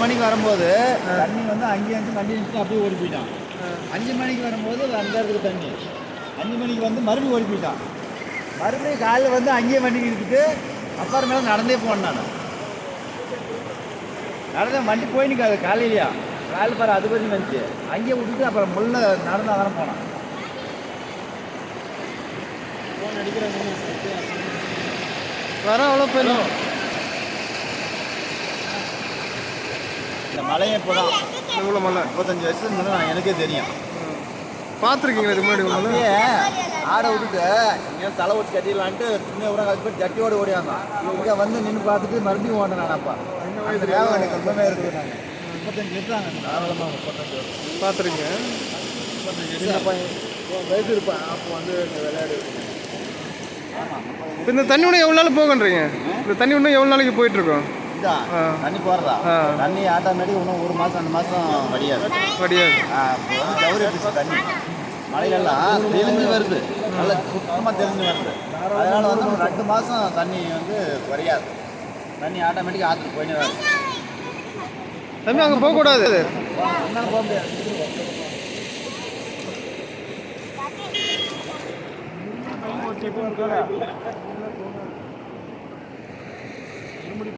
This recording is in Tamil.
மணிக்கு வரும்போது தண்ணி வந்து அங்கேயே வந்து வண்டி நிறுத்தி அப்படியே ஓடி போயிட்டான் அஞ்சு மணிக்கு வரும்போது அந்த இடத்துக்கு தண்ணி. அஞ்சு மணிக்கு வந்து மறுபடியும் ஓடி போயிட்டான் மறுபடியும் காலையில் வந்து அங்கேயே வண்டி நிறுத்திட்டு அப்புறமேல நடந்தே போனேன் நான். நடந்த வண்டி போய் நிற்காது காலையிலையா? காலையில் பாரு அது வரைக்கும் வந்துச்சு. அங்கேயே விட்டுட்டு அப்புறம் முள்ள நடந்து தானே போனான். வர அவ்வளோ போயிடும். மலையை இப்போ தான் இவ்வளோ மலை முப்பத்தஞ்சு வருஷத்துக்கு முன்னாடி நான் எனக்கே தெரியும். பார்த்துருக்கீங்களா இதுக்கு முன்னாடி அப்படியே ஆடை விட்டுட்டு இங்கே தலை ஊற்றி கட்டிடலான்ட்டு துணியை விட கழிச்சு போய் ஜட்டியோட ஓடியாந்தான் இங்கே வந்து நின்று பார்த்துட்டு மறுபடியும் ஓடினேன் நானப்பா எனக்கு ரொம்பவே இருக்குது நாங்கள் முப்பத்தஞ்சு வருஷம் தாராளமாக முப்பத்தஞ்சு வருஷம். பார்த்துருக்கீங்க. சின்ன பையன். உன் வயசு இருப்பேன் அப்போ வந்து இங்கே விளையாடு. இப்போ இந்த தண்ணி இன்னும் எவ்வளோ நாள் போகன்றீங்க? இந்த தண்ணி இன்னும் எவ்வளோ நாளைக்கு போயிட்டுருக்கோம்? இதா ஆ. தண்ணி போகிறதா ஆ. தண்ணி ஆட்டோமேட்டிக் இன்னும் ஒரு மாதம் ரெண்டு மாதம் வடியாது. வடியாது. ஜவுரி பிடிச்ச தண்ணி. மழையெல்லாம் தெளிஞ்சு வருது. நல்லா சுத்தமாக தெளிஞ்சு வருது. அதனால வந்து ஒரு ரெண்டு மாதம் தண்ணி வந்து குறையாது. தண்ணி ஆட்டோமேட்டிக்காக ஆற்றுக்கு போயினே இருக்கு. தம்பி அங்கே போகக்கூடாது. அதனால போக முடியாது.